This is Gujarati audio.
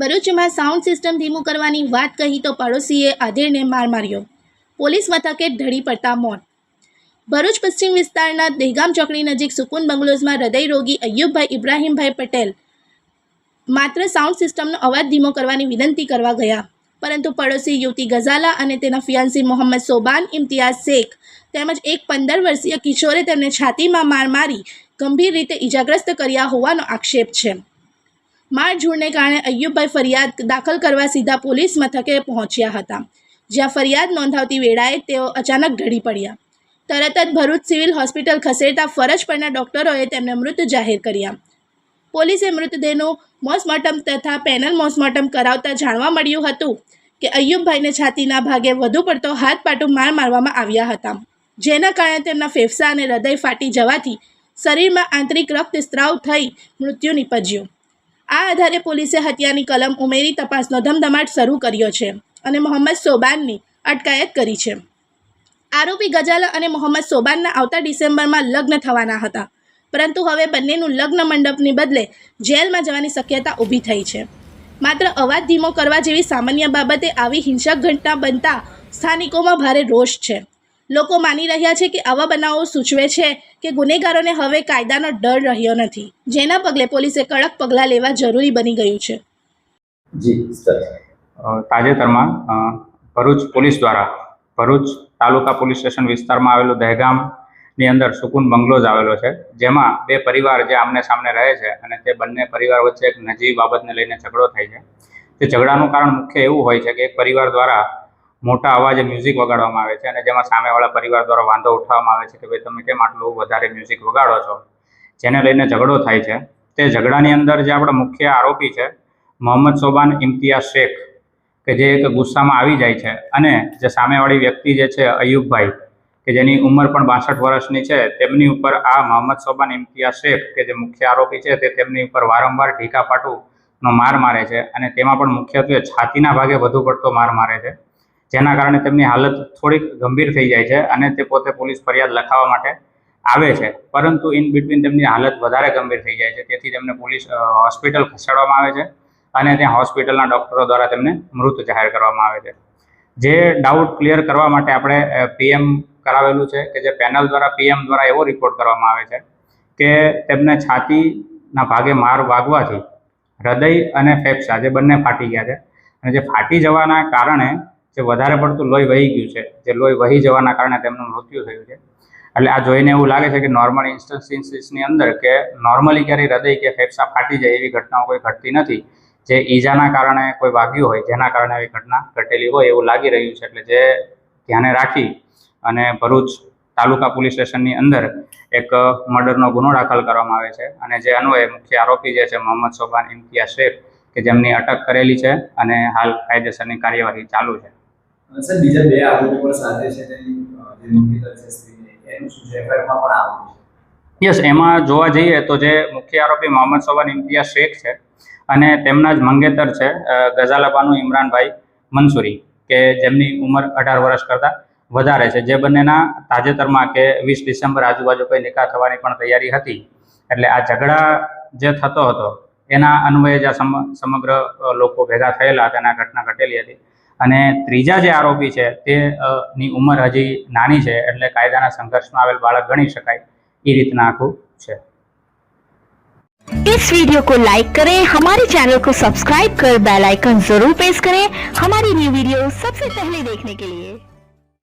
ભરૂચમાં સાઉન્ડ સિસ્ટમ ધીમું કરવાની વાત કહી તો પાડોશીએ આધેડને માર માર્યો. પોલીસ મથકે ઢળી પડતા મોત. ભરૂચ પશ્ચિમ વિસ્તારના દહેગામ ચોકડી નજીક સુકૂન બંગલોઝમાં હૃદયરોગી અયુબભાઈ ઇબ્રાહીમભાઈ પટેલ માત્ર સાઉન્ડ સિસ્ટમનો અવાજ ધીમો કરવાની વિનંતી કરવા ગયા. પરંતુ પડોશી યુવતી ગઝાલા અને તેના ફિયાન્સી મોહમ્મદ સોબાન, ઇમ્તિયાઝ શેખ તેમજ એક પંદર વર્ષીય કિશોરે તેમને છાતીમાં માર મારી ગંભીર રીતે ઇજાગ્રસ્ત કર્યા હોવાનો આક્ષેપ છે. મારઝૂડને કારણે અય્યુબભાઈ ફરિયાદ દાખલ કરવા સીધા પોલીસ મથકે પહોંચ્યા હતા. જ્યાં ફરિયાદ નોંધાવતી વેળાએ તેઓ અચાનક ઢળી પડ્યા. તરત જ ભરૂચ સિવિલ હોસ્પિટલ ખસેડતા ફરજ પરના ડોક્ટરોએ તેમને મૃત જાહેર કર્યા. પોલીસે મૃતદેહનું મોસ્ટમોર્ટમ તથા પેનલ મોસ્ટમોર્ટમ કરાવતા જાણવા મળ્યું હતું કે અય્યુબભાઈને છાતીના ભાગે વધુ પડતો હાથ માર મારવામાં આવ્યા હતા, જેના કારણે તેમના ફેફસા અને હૃદય ફાટી જવાથી શરીરમાં આંતરિક રક્તસ્રાવ થઈ મૃત્યુ નીપજ્યું. આ આધારે પોલીસે હત્યાની કલમ ઉમેરી તપાસનો ધમધમાટ શરૂ કર્યો છે અને મોહમ્મદ સોબાનની અટકાયત કરી છે. આરોપી ગજાલા અને મોહમ્મદ સોબાનના આવતા ડિસેમ્બરમાં લગ્ન થવાના હતા. પરંતુ હવે બંનેનું લગ્ન મંડપની બદલે જેલમાં જવાની શક્યતા ઊભી થઈ છે. માત્ર અવાજ ધીમો કરવા જેવી સામાન્ય બાબતે આવી હિંસક ઘટના બનતા સ્થાનિકોમાં ભારે રોષ છે. લોકો માની રહ્યા છે કે આવા બનાવો સૂચવે છે કે ગુનેગારોને હવે કાયદાનો ડર રહ્યો નથી જેના પગલે પોલીસે કડક પગલાં લેવા જરૂરી બની ગયું છે. જી સર. તાજેતરમાં ભરૂચ પોલીસ દ્વારા ભરૂચ તાલુકા પોલીસ સ્ટેશન વિસ્તારમાં આવેલું દહેગામની અંદર સુકૂન બંગલોઝ આવેલો છે જેમાં બે પરિવાર જે આમને સામને રહે છે અને તે બંને પરિવાર વચ્ચે એક નજીવી બાબતને લઈને ઝઘડો થાય છે. તે ઝઘડાનું કારણ મુખ્ય એવું હોય છે કે એક પરિવાર દ્વારા મોટા અવાજે મ્યુઝિક વગાડવામાં આવે છે અને જેમાં સામેવાળા પરિવાર દ્વારા વાંધો ઉઠાવવામાં આવે છે કે ભાઈ તમે કેમ આટલું વધારે મ્યુઝિક વગાડો છો? જેને લઈને ઝઘડો થાય છે. તે ઝઘડાની અંદર જે આપણા મુખ્ય આરોપી છે, મોહમ્મદ સોબાન ઇમ્તિયાઝ શેખ, કે જે એક ગુસ્સામાં આવી જાય છે અને જે સામેવાળી વ્યક્તિ જે છે, અયુબભાઈ, કે જેની ઉંમર પણ બાસઠ વર્ષની છે, તેમની ઉપર આ મોહમ્મદ સોબાન ઇમ્તિયાઝ શેખ, કે જે મુખ્ય આરોપી છે, તે તેમની ઉપર વારંવાર ઢીકા પાટુનો માર મારે છે અને તેમાં પણ મુખ્યત્વે છાતીના ભાગે વધુ પડતો માર મારે છે. જેના કારણે તેમની હાલત થોડીક ગંભીર થઈ જાય છે અને તે પોતે પોલીસ ફરિયાદ લખાવવા માટે આવે છે. પરંતુ ઇન બિટવીન તેમની હાલત વધારે ગંભીર થઈ જાય છે. તેથી તેમને પોલીસ હોસ્પિટલ ખસેડવામાં આવે છે અને ત્યાં હોસ્પિટલના ડૉક્ટરો દ્વારા તેમને મૃત જાહેર કરવામાં આવે છે. જે ડાઉટ ક્લિયર કરવા માટે આપણે પીએમ કરાવેલું છે કે જે પેનલ દ્વારા પીએમ દ્વારા એવો રિપોર્ટ કરવામાં આવે છે કે તેમને છાતીના ભાગે માર વાગવાથી હૃદય અને ફેફસા જે બંને ફાટી ગયા છે અને જે ફાટી જવાના કારણે જે વધારે પડતું લોહી વહી ગયું છે, જે લોહી વહી જવાના કારણે તેમનું મૃત્યુ થયું છે. એટલે આ જોઈને એવું લાગે છે કે નોર્મલ ઇન્સ્ટન્સીસની અંદર કે નોર્મલી ક્યારેય હૃદય કે ફેફસા ફાટી જાય એવી ઘટનાઓ કોઈ ઘટતી નથી. જે ઈજાના કારણે કોઈ વાગ્યું હોય, જેના કારણે આવી ઘટના ઘટેલી હોય એવું લાગી રહ્યું છે, એટલે જે ધ્યાને રાખી અને ભરૂચ તાલુકા પોલીસ સ્ટેશનની અંદર એક મર્ડરનો ગુનો દાખલ કરવામાં આવે છે. અને જે અન્વયે મુખ્ય આરોપી જે છે, મોહમ્મદ સોબાન ઇમ્તિયા શેખ, કે જેમની અટક કરેલી છે અને હાલ કાયદેસરની કાર્યવાહી ચાલુ છે. સર, બીજા બે આરોપી પણ સાથે છે તેની જે છે યસ, એમાં જોવા જઈએ તો જે મુખ્ય આરોપી મોહમ્મદ સવાન ઇમ્તિયાઝ શેખ છે અને તેમના જ મંગેતર છે ગઝાલાબાનું ઇમરાનભાઈ મંસૂરી, કે જેમની ઉંમર અઢાર વર્ષ કરતાં વધારે છે. જે બંનેના તાજેતરમાં કે વીસ ડિસેમ્બર આજુબાજુ કોઈ નિકાહ થવાની પણ તૈયારી હતી. એટલે આ ઝઘડા જે થતો હતો, એના અન્વયે જે સમગ્ર લોકો ભેગા થયેલા હતા એના ઘટના ઘટેલી હતી. અને ત્રીજા જે આરોપી છે તે અ, ની ઉંમર હજી નાની છે એટલે કાયદાના સંઘર્ષમાં આવેલ બાળક ગણી શકાય એ રીતના આખું છે इस वीडियो को लाइक करें हमारे चैनल को सब्सक्राइब कर बेल आइकन जरूर प्रेस करें हमारी न्यू वीडियो सबसे पहले देखने के लिए